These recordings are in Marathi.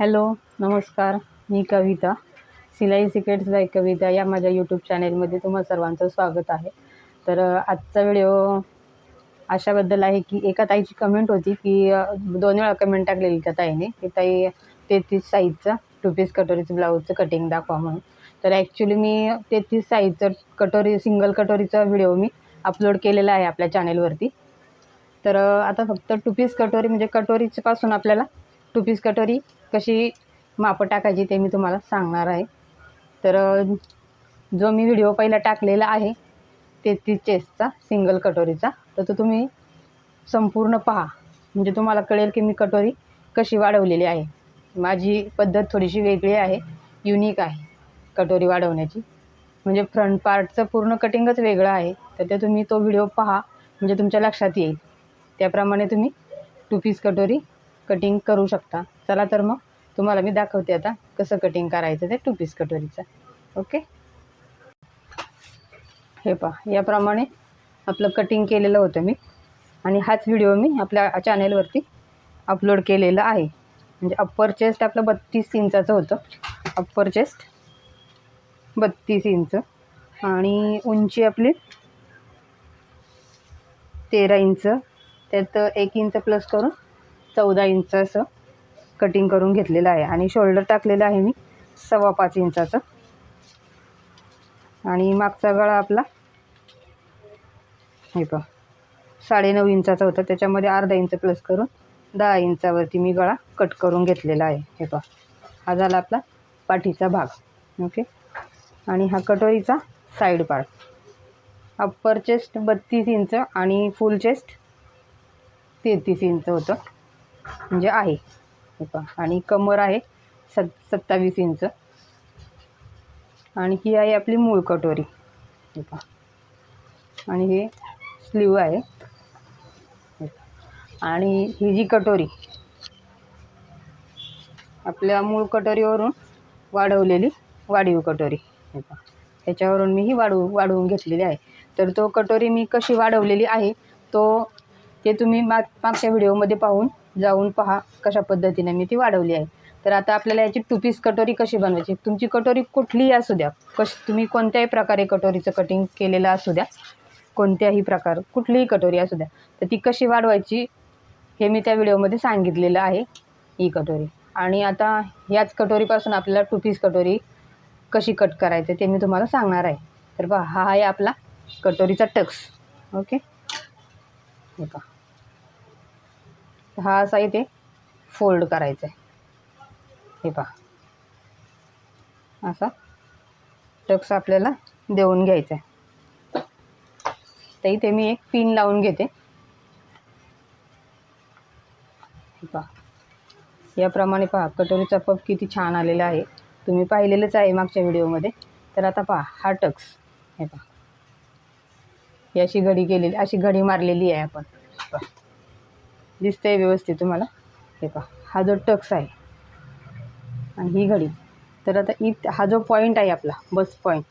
हॅलो नमस्कार. मी कविता सिलाई सिक्रेट्स बाय कविता या माझ्या यूट्यूब चॅनेलमध्ये तुम्हा सर्वांचं स्वागत आहे. तर आजचा व्हिडिओ अशाबद्दल आहे की एका ताईची कमेंट होती की दोन वेळा कमेंट टाकलेली त्या ताईने की ताई तेहतीस साईजचा टू पीस कटोरीचं ब्लाऊजचं कटिंग दाखवा म्हणून. तर ॲक्च्युली मी तेहतीस साईजचं कटोरी सिंगल कटोरीचा व्हिडिओ मी अपलोड केलेला आहे आपल्या चॅनेलवरती तर आता फक्त टू पीस कटोरी म्हणजे कटोरीपासून आपल्याला टू पीस कटोरी कशी मापं टाकायची ते मी तुम्हाला सांगणार आहे. तर जो मी व्हिडिओ पहिला टाकलेला आहे तेहतीस चेसचा सिंगल कटोरीचा. तर तो तुम्ही संपूर्ण पहा. म्हणजे तुम्हाला कळेल की मी कटोरी कशी वाढवलेली आहे. माझी पद्धत थोडीशी वेगळी आहे युनिक आहे कटोरी वाढवण्याची. म्हणजे फ्रंट पार्टचं पूर्ण कटिंगच वेगळं आहे. तर ते तुम्ही तो व्हिडिओ पहा. म्हणजे तुमच्या लक्षात येईल. त्याप्रमाणे तुम्ही टू पीस कटोरी कटिंग करू शकता. चला तर मग तुम्हाला मी दाखवते आता कसं कटिंग करायचं ते टू पीस कटोरीचं ओके हे पहा याप्रमाणे आपलं कटिंग केलेलं होतं मी. आणि हाच व्हिडिओ मी आपल्या चॅनेलवरती अपलोड केलेला आहे. म्हणजे अप्पर चेस्ट आपलं बत्तीस इंचाचं होतं. अप्पर चेस्ट बत्तीस इंच. आणि उंची आपली तेरा इंच. त्यात एक इंच प्लस करून चौदा इंच असं कटिंग करून घेतलेलं आहे. आणि शोल्डर टाकलेलं आहे मी सव्वा पाच इंचाचं. आणि मागचा गळा आपला हे पहा साडेनऊ इंचाचा होता. त्याच्यामध्ये अर्धा इंच प्लस करून दहा इंचावरती मी गळा कट करून घेतलेला आहे. हे पहा हा झाला आपला पाठीचा भाग. ओके आणि हा कटोरीचा साईड पार्ट अप्पर चेस्ट बत्तीस इंच आणि फुल चेस्ट तेहतीस इंच होतं. म्हणजे आहे. हे पहा. आणि कमर आहे सत सत्तावीस इंच. आणि ही आहे आपली मूळ कटोरी. हे पहा. आणि हे स्लीव आहे. आणि ही जी कटोरी आपल्या मूळ कटोरीवरून वाढवलेली वाढीव कटोरी. हे पहा. त्याच्यावरून मी ही वाढवू वाढवून घेतलेली आहे. तर तो कटोरी मी कशी वाढवलेली आहे तो ते तुम्ही माग मागच्या व्हिडिओमध्ये पाहून जाऊन पहा कशा पद्धतीने मी ती वाढवली आहे. तर आता आपल्याला याची टू पीस कटोरी कशी बनवायची? तुमची कटोरी कुठलीही असू द्या. कश तुम्ही कोणत्याही प्रकारे कटोरीचं कटिंग केलेलं असू द्या. कोणत्याही प्रकार कुठलीही कटोरी असू द्या. तर ती कशी वाढवायची हे मी त्या व्हिडिओमध्ये सांगितलेलं आहे ही कटोरी. आणि आता याच कटोरीपासून आपल्याला टू पीस कटोरी कशी कट करायचं ते मी तुम्हाला सांगणार आहे. तर बघा हा आहे आपला कटोरीचा टक्स. ओके? हे पहा. हा असा इथे फोल्ड करायचा आहे. हे पहा. असा टक्स आपल्याला देऊन घ्यायचा आहे. तर इथे मी एक पिन लावून घेते. हे पहा. याप्रमाणे पहा कटोरीचा पप किती छान आलेला आहे. तुम्ही पाहिलेलंच आहे मागच्या व्हिडिओमध्ये. तर आता पहा हा टक्स. हे पहा. ही अशी घडी केलेली अशी घडी मारलेली आहे आपण. पहा. दिसतंय व्यवस्थित तुम्हाला. हे पहा हा जो टक्स आहे आणि ही घडी तर आता इत हा जो पॉईंट आहे आपला बस पॉईंट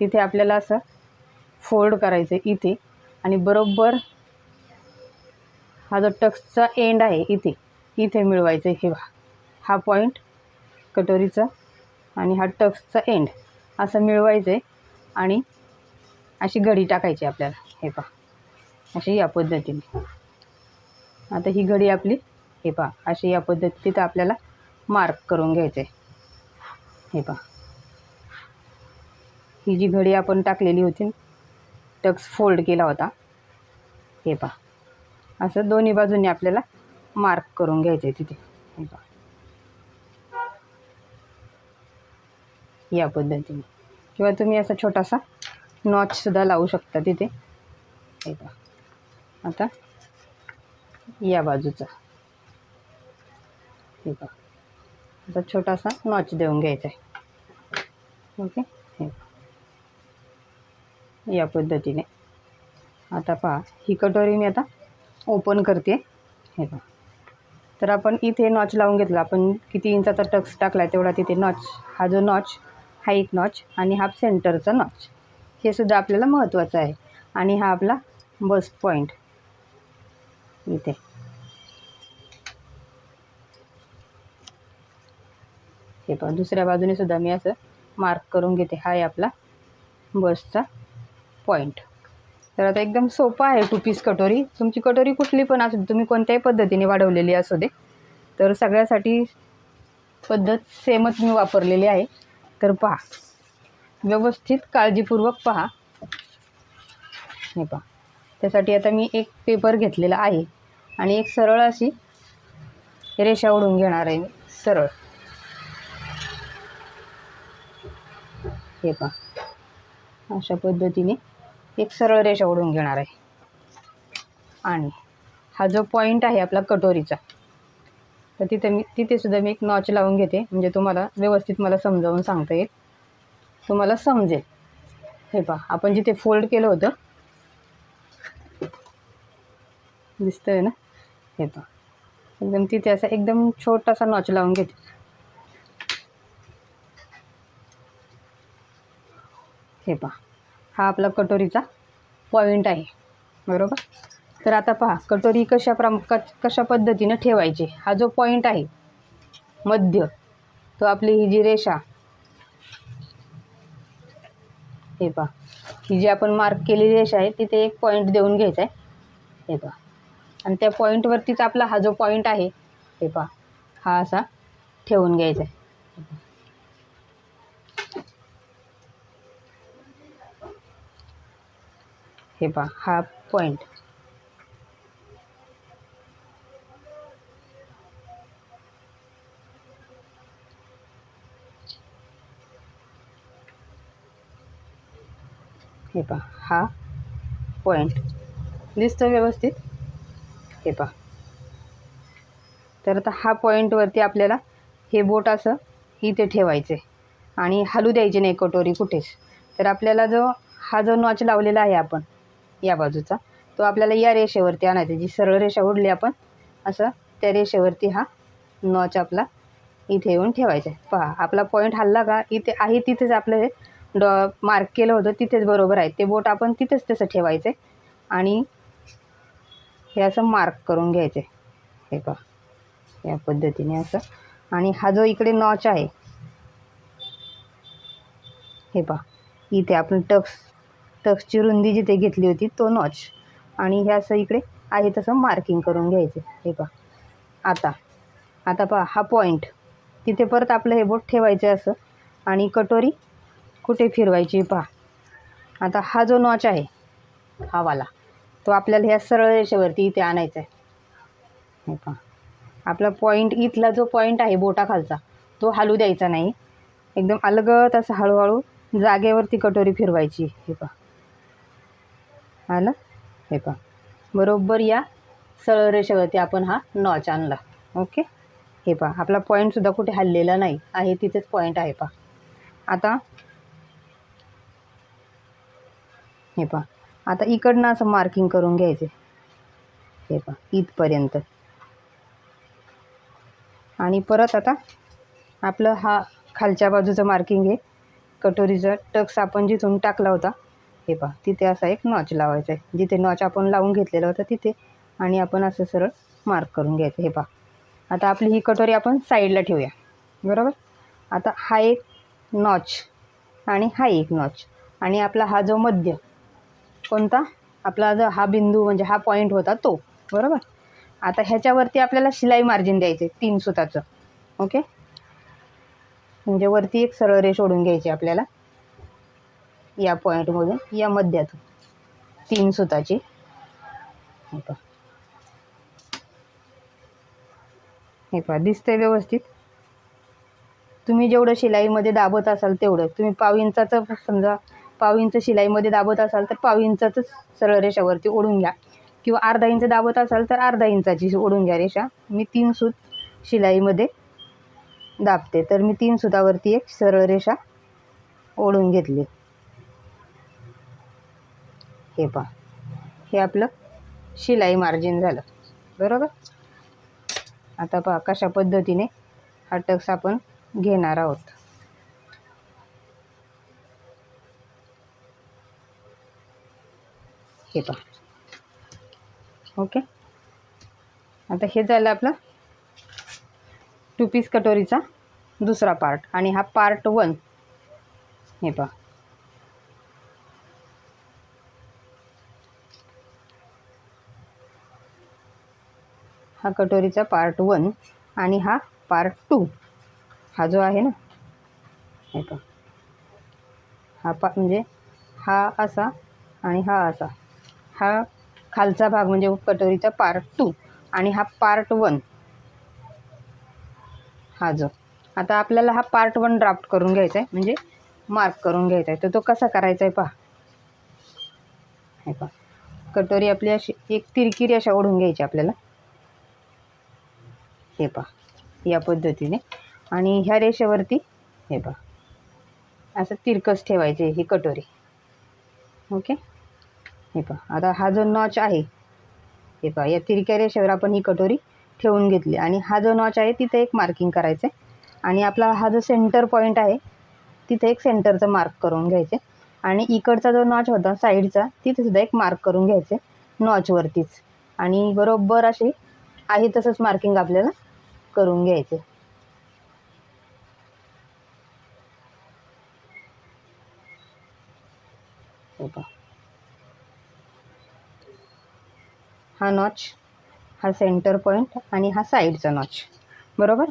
तिथे आपल्याला असं फोल्ड करायचं आहे इथे आणि बरोबर हा जो टक्सचा एंड आहे इथे इथे मिळवायचं आहे हे पहा हा पॉईंट कटोरीचा आणि हा टक्सचा एंड असं मिळवायचं आहे आणि अशी घडी टाकायची आपल्याला. हे पहा अशी या पद्धतीने. आता ही घडी आपली हे पहा अशी या पद्धतीत आपल्याला मार्क करून घ्यायचं. आहे हे पहा. ही जी घडी आपण टाकलेली होती टक्स फोल्ड केला होता हे पहा. असं दोन्ही बाजूंनी आपल्याला मार्क करून घ्यायचं आहे तिथे. हे पहा. या पद्धतीने. किंवा तुम्ही असा छोटासा नॉचसुद्धा लावू शकता तिथे. हे पहा. आता या बाजूचा. हे बघा. आता छोटासा नॉच देऊन घ्यायचा आहे ओके? हे या पद्धतीने. आता पहा ही कटोरी मी आता ओपन करते हे बघा. तर आपण इथे नॉच लावून घेतला. आपण किती इंचाचा टक्स टाकला आहे तेवढा तिथे नॉच हा जो नॉच हा एक नॉच आणि हा सेंटरचा नॉच हे सुद्धा आपल्याला महत्त्वाचं आहे. आणि हा आपला बस पॉईंट इथे. हे पहा दुसऱ्या बाजूने सुद्धा मी असं मार्क करून घेते. हा आहे आपला बसचा पॉईंट तर आता एकदम सोपा आहे टू पीस कटोरी. तुमची कटोरी कुठली पण असू दे तुम्ही कोणत्याही पद्धतीने वाढवलेली असू दे. तर सगळ्यासाठी पद्धत सेमच मी वापरलेली आहे. तर पहा व्यवस्थित काळजीपूर्वक पहा. हे पहा त्यासाठी आता मी एक पेपर घेतलेला आहे. आणि एक सरळ अशी रेषा ओढून घेणार आहे मी सरळ. हे पहा. अशा पद्धतीने एक सरळ रेषा ओढून घेणार आहे. आणि हा जो पॉईंट आहे आपला कटोरीचा तर तिथे मी तिथेसुद्धा मी एक नॉच लावून घेते. म्हणजे तुम्हाला व्यवस्थित मला समजावून सांगता येईल. तुम्हाला समजेल. हे पहा आपण जिथे फोल्ड केलं होतं दिसतंय ना? हे पहा. एकदम तिथे असा एकदम छोटासा नॉच लावून घेते. हे पहा. हा आपला कटोरीचा पॉईंट आहे. बरोबर? तर आता पहा कटोरी कशा प्रम क कशा पद्धतीनं ठेवायची? हा जो पॉईंट आहे मध्य तो आपली ही जी रेषा हे पहा. ही जी आपण मार्क केलेली रेषा आहे तिथे एक पॉईंट देऊन घ्यायचा आहे. हे पहा. आणि त्या पॉईंटवरतीच आपला हा जो पॉईंट आहे हे पहा. हा असा ठेवून घ्यायचा आहे. हे पहा हा पॉईंट हे पहा हा पॉईंट दिसतो व्यवस्थित? हे पहा. तर आता हा पॉईंटवरती आपल्याला हे बोट असं इथे ठेवायचं आहे. आणि हलू द्यायचे नाही कटोरी कुठेच. तर आपल्याला जो हा जो नॉच लावलेला आहे आपण या बाजूचा. तो आपल्याला या रेषेवरती आणायचा जी सरळ रेषा ओढली आपण असं त्या रेषेवरती हा नॉच आपला इथे येऊन ठेवायचा आहे. पहा आपला पॉईंट हल्ला का? इथे आहे तिथेच आपलं हे डॉ मार्क केलं होतं तिथेच बरोबर आहे. ते बोट आपण तिथेच तसं ठेवायचं आहे आणि हे असं मार्क करून घ्यायचं आहे हे पहा या पद्धतीने असं. आणि हा जो इकडे नॉच आहे हे पहा इथे आपण टक्स टक्सची रुंदी जिथे घेतली होती तो नॉच आणि हे असं इकडे आहे तसं मार्किंग करून घ्यायचं. हे पहा. आता. आता पहा हा पॉईंट तिथे परत आपलं हे बोट ठेवायचं आहे असं. आणि कटोरी कुठे फिरवायची पहा. आता हा जो नॉच आहे हा वाला तो आपल्याला ह्या सरळ रेषेवरती इथे आणायचा आहे. हे पहा. आपला पॉईंट इथला जो पॉईंट आहे बोटाखालचा तो हलू द्यायचा नाही. एकदम अलगत असं हळूहळू जागेवरती कटोरी फिरवायची. हे पहा. आलं हे पहा. बरोबर या. सरळ रेषेवरती आपण हा नॉच आणला. ओके हे पहा. आपला पॉईंटसुद्धा कुठे हल्लेला नाही. आहे तिथेच पॉईंट आहे पहा. आता हे पहा. आता इकडनं असं मार्किंग करून घ्यायचे. हे पहा. इथपर्यंत. आणि परत आता आपलं हा खालच्या बाजूचं मार्किंग आहे. कटोरीचा टक्स आपण जिथून टाकला होता हे पहा तिथे असा एक नॉच लावायचा आहे. जिथे नॉच आपण लावून घेतलेला होता तिथे. आणि आपण असं सरळ मार्क करून घ्यायचं हे पहा. आता आपली ही कटोरी आपण साईडला ठेवूया. बरोबर? आता हा एक नॉच आणि हा एक नॉच आणि आपला हा जो मध्य कोणता? आपला जो हा बिंदू म्हणजे हा पॉईंट होता तो. बरोबर? आता ह्याच्यावरती आपल्याला शिलाई मार्जिन द्यायचे तीन सुताचं. ओके म्हणजे वरती एक सरळ रेष ओढून घ्यायची आपल्याला. या पॉईंटमधून या मध्यातून. तीन सुताची. हे पहा. हे पहा दिसतंय व्यवस्थित. तुम्ही जेवढं शिलाईमध्ये दाबत असाल तेवढं. तुम्ही पाव इंचाचं समजा पाव इंच शिलाईमध्ये दाबत असाल तर पाव इंचाच सरळ रेषावरती ओढून घ्या. किंवा अर्धा इंच दाबत असाल तर अर्धा इंचाची ओढून घ्या रेषा. मी तीन सूत शिलाईमध्ये दाबते. तर मी तीन सुतावरती एक सरळ रेषा ओढून घेतली. हे पहा. हे आपलं शिलाई मार्जिन झालं. बरोबर? आता पहा कशा पद्धतीने हा टक्स आपण घेणार आहोत. हे पहा. ओके? आता हे झालं आपलं टू पीस कटोरीचा दुसरा पार्ट आणि हा पार्ट वन हे पहा. हा कटोरीचा पार्ट वन आणि हा पार्ट टू हा जो आहे ना हे पहा. हा पा म्हणजे हा असा आणि हा असा. हा खालचा भाग म्हणजे कटोरीचा पार्ट टू आणि हा पार्ट वन हा जो. आता आपल्याला हा पार्ट वन ड्राफ्ट करून घ्यायचा आहे म्हणजे मार्क करून घ्यायचा आहे तर तो कसा करायचा आहे पहा. हे पहा. कटोरी आपली अशी एक तिरकिरी अशा ओढून घ्यायची आपल्याला. हे पहा या पद्धतीने. आणि ह्या रेषेवरती हे पहा. असं तिरकस ठेवायचे ही कटोरी. ओके? हे पहा आता हा जो नॉच आहे हे पहा या तिरक्या रेषेवर आपण ही कटोरी ठेवून घेतली. आणि हा जो नॉच आहे तिथे एक मार्किंग करायचं. आहे आणि आपला हा जो सेंटर पॉईंट आहे तिथे एक सेंटरचं मार्क करून घ्यायचे. आणि इकडचा जो नॉच होता साईडचा तिथं सुद्धा एक मार्क करून घ्यायचे नॉचवरतीच आणि बरोबर असे आहे तसंच मार्किंग आपल्याला करून घ्यायचे. हा नॉच हा सेंटर पॉईंट आणि हा साईडचा नॉच बरोबर?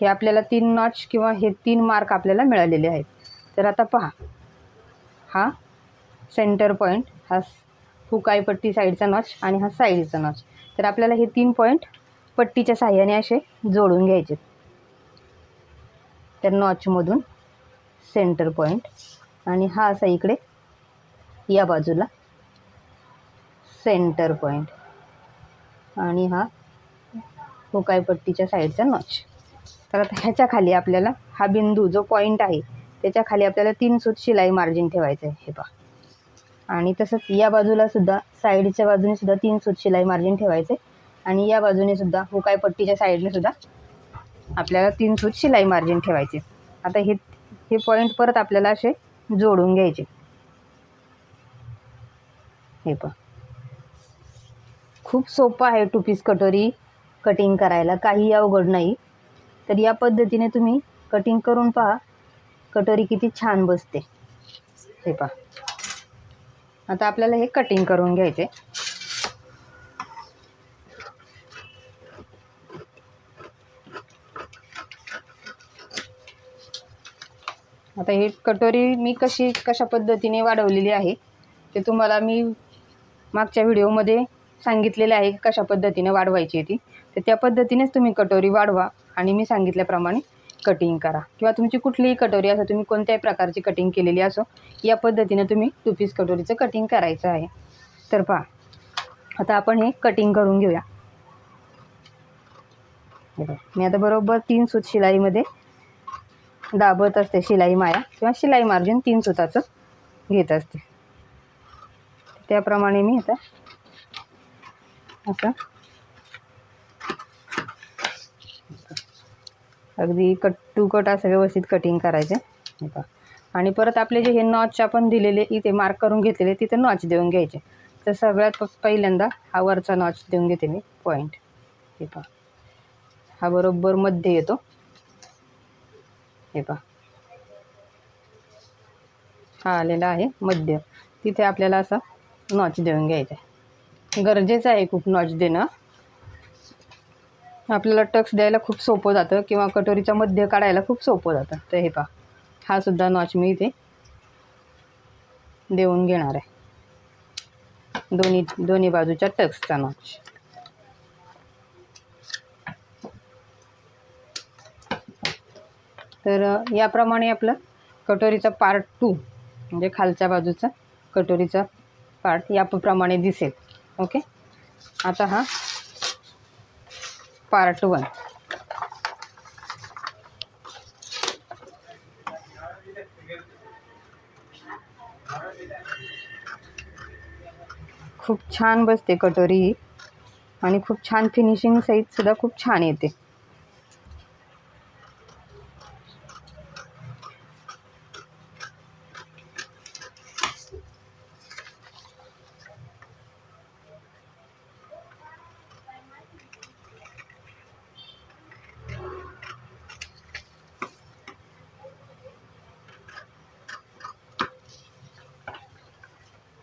हे आपल्याला तीन नॉच किंवा हे तीन मार्क आपल्याला मिळालेले आहेत. तर आता पहा. हा सेंटर पॉईंट हा हुकाईपट्टी साईडचा नॉच आणि हा साईडचा नॉच तर आपल्याला हे तीन पॉईंट पट्टीच्या साह्याने असे जोडून घ्यायचे. त्या नॉचमधून सेंटर पॉईंट आणि हा असा इकडे या बाजूला सेंटर पॉईंट आणि हा हुकाई पट्टीच्या साईडचा नॉच तर आता ह्याच्या खाली आपल्याला हा बिंदू जो पॉईंट आहे त्याच्याखाली आपल्याला तीन सूत शिलाई मार्जिन ठेवायचं आहे हे पहा. आणि तसंच या बाजूला सुद्धा साईडच्या बाजूने सुद्धा तीन सूत शिलाई मार्जिन ठेवायचे. आणि या बाजूने सुद्धा हुकाय पट्टीच्या साईडने सुद्धा आपल्याला तीन सूत शिलाई मार्जिन ठेवायचे. आता हे हे पॉईंट परत आपल्याला असे जोडून घ्यायचे. हे पहा. खूप सोपं आहे टू पीस कटोरी कटिंग करायला. काही अवघड नाही. तर या पद्धतीने तुम्ही कटिंग करून पहा. कटोरी किती छान बसते. हे पहा. आता आपल्याला हे कटिंग करून घ्यायचे. आता हे कटोरी मी कशी कशा पद्धतीने वाढवलेली आहे ते तुम्हाला मी मागच्या व्हिडिओमध्ये सांगितलेले आहे कशा पद्धतीने वाढवायची आहे ती. तर त्या पद्धतीनेच तुम्ही कटोरी वाढवा आणि मी सांगितल्याप्रमाणे कटिंग करा. किंवा तुमची कुठलीही कटोरी असो तुम्ही कोणत्याही प्रकारची कटिंग केलेली असो या पद्धतीने तुम्ही टू पीस कटोरीचं कटिंग करायचं आहे. तर पहा आता आपण हे कटिंग करून घेऊया. मी आता बरोबर तीन सूत शिलाईमध्ये दाबत असते शिलाई माया किंवा शिलाई मार्जिन तीन सुताचं घेत असते. त्याप्रमाणे मी आता असं अगदी कट टू कट असं व्यवस्थित कटिंग करायचे. हे पहा आणि परत आपले जे हे नॉच आपण दिलेले इथे मार्क करून घेतलेले तिथे नॉच देऊन घ्यायचे. तर सगळ्यात पहिल्यांदा हा वरचा नॉच देऊन घेते मी. पॉईंट हे पहा. हा बरोबर मध्ये येतो. हे पहा. हा आलेला आहे मध्य. तिथे आपल्याला असा नॉच देऊन घ्यायचा आहे गरजेचं आहे खूप नॉच देणं. आपल्याला टक्स द्यायला खूप सोपं जातं किंवा कटोरीचा मध्य काढायला खूप सोपं जातं. तर हे पहा. हा सुद्धा नॉच मी इथे देऊन घेणार आहे. दोन्ही दोन्ही बाजूच्या टक्सचा नॉच तर याप्रमाणे आपलं कटोरीचा पार्ट टू म्हणजे खालच्या बाजूचा कटोरीचा पार्ट याप्रमाणे दिसेल. ओके आता हा पार्ट वन खूप छान बसते कटोरी. ही आणि खूप छान फिनिशिंग सहित सुद्धा खूप छान येते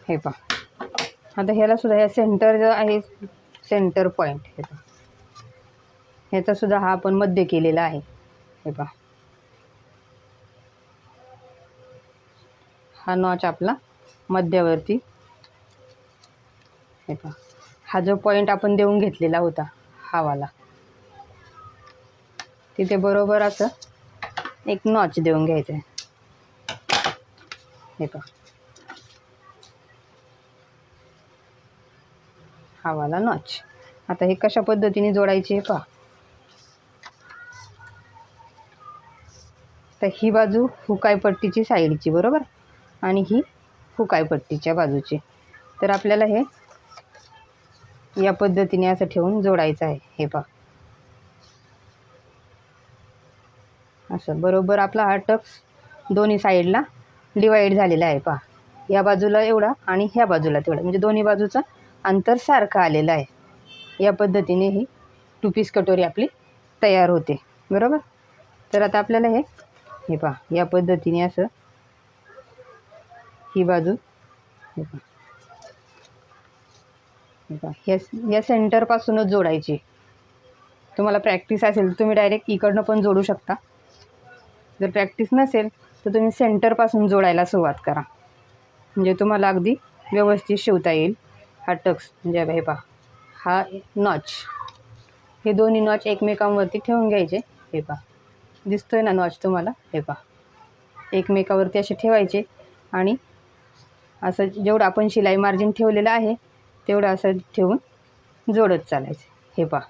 हे पहा आता ह्याला सुद्धा ह्या सेंटर जो आहे सेंटर पॉईंट हे ह्याचा सुद्धा हा आपण मध्य केलेला आहे. हे पहा. हा नॉच आपला मध्यावरती. हे पहा. हा जो पॉईंट आपण देऊन घेतलेला होता हा वाला. तिथे बरोबर असं एक नॉच देऊन घ्यायचं आहे हे पहा. हा नॉच. आता हे कशा पद्धतीने जोडायचे हे पहा. तर ही बाजू हुकाय पट्टीची साईडची बरोबर? आणि ही हुकाय पट्टीच्या बाजूची. तर आपल्याला हे या पद्धतीने असं ठेवून जोडायचं आहे. हे पहा. असं बरोबर आपला हा टक्स दोन्ही साईडला डिवाईड झालेला आहे. पहा. या बाजूला एवढा आणि ह्या बाजूला तेवढा. म्हणजे दोन्ही बाजूचा अंतर सारखं आलेलं आहे. या पद्धतीने ही टू पीस कटोरी आपली तयार होते. बरोबर? तर आता आपल्याला हे हे पहा या पद्धतीने असं ही बाजू हे पहा. हे पहा या या सेंटरपासूनच जोडायची. तुम्हाला प्रॅक्टिस असेल तर तुम्ही डायरेक्ट इकडनं पण जोडू शकता. जर प्रॅक्टिस नसेल तर तुम्ही सेंटरपासून जोडायला सुरुवात करा. म्हणजे तुम्हाला अगदी व्यवस्थित शिवता येईल. हा टक्स म्हणजे हे पहा. हा नॉच. हे दोन्ही नॉच एकमेकांवरती ठेवून घ्यायचे हे पहा. दिसतोय ना नॉच तुम्हाला? हे पहा. एकमेकावरती असे ठेवायचे आणि असं जेवढं आपण शिलाई मार्जिन ठेवलेलं आहे तेवढं असं ठेवून जोडत चालायचं. हे पहा.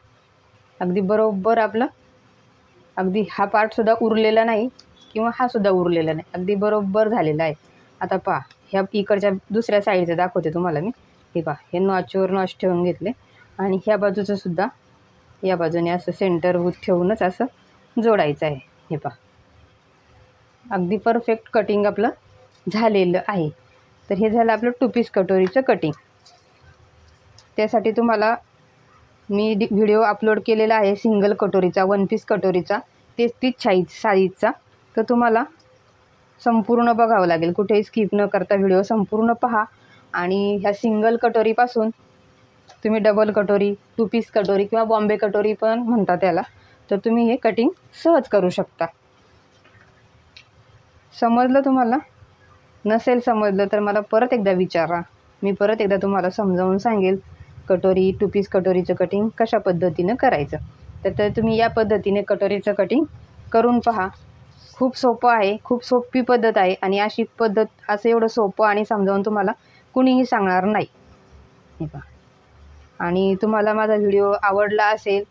अगदी बरोबर आपलं अगदी हा पार्टसुद्धा उरलेला नाही किंवा हा सुद्धा उरलेला नाही. अगदी बरोबर झालेला आहे. आता पहा ह्या इकडच्या दुसऱ्या साईडचं दाखवते तुम्हाला मी. हे पहा हे नॉचवर नॉच ठेवून घेतले. आणि ह्या बाजूचं सुद्धा या बाजूने असं सेंटर ठेवूनच असं जोडायचं आहे. हे पहा. अगदी परफेक्ट कटिंग आपलं झालेलं आहे. तर हे झालं आपलं टू पीस कटोरीचं कटिंग त्यासाठी तुम्हाला मी डि व्हिडिओ अपलोड केलेला आहे सिंगल कटोरीचा वन पीस कटोरीचा तेहतीस साईज साईजचा तर तुम्हाला संपूर्ण बघावं लागेल. कुठेही स्किप न करता व्हिडिओ संपूर्ण पहा. आणि ह्या सिंगल कटोरीपासून तुम्ही डबल कटोरी टू पीस कटोरी किंवा बॉम्बे कटोरी पण म्हणता त्याला तर तुम्ही हे कटिंग सहज करू शकता. समजलं तुम्हाला? नसेल समजलं तर मला परत एकदा विचारा. मी परत एकदा तुम्हाला समजावून सांगेल कटोरी टू पीस कटोरीचं कटिंग कशा पद्धतीनं करायचं. तर तर तुम्ही या पद्धतीने कटोरीचं कटिंग करून पहा. खूप सोपं आहे खूप सोपी पद्धत आहे आणि अशी पद्धत असं एवढं सोपं आणि समजावून तुम्हाला कुणीही सांगणार नाही. हे पहा. आणि तुम्हाला माझा व्हिडिओ आवडला असेल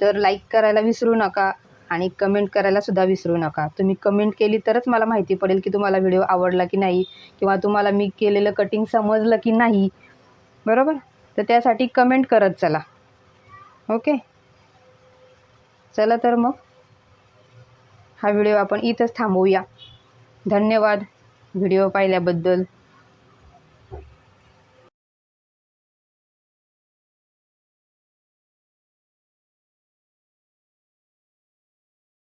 तर लाईक करायला विसरू नका आणि कमेंट करायला सुद्धा विसरू नका. तुम्ही कमेंट केली तरच मला माहिती पडेल की तुम्हाला व्हिडिओ आवडला की नाही किंवा तुम्हाला मी केलेलं कटिंग समजलं की नाही. बरोबर? तर त्यासाठी कमेंट करत चला. ओके चला तर मग. हा व्हिडिओ आपण इथंच थांबवूया. धन्यवाद. व्हिडिओ पाहिल्याबद्दल.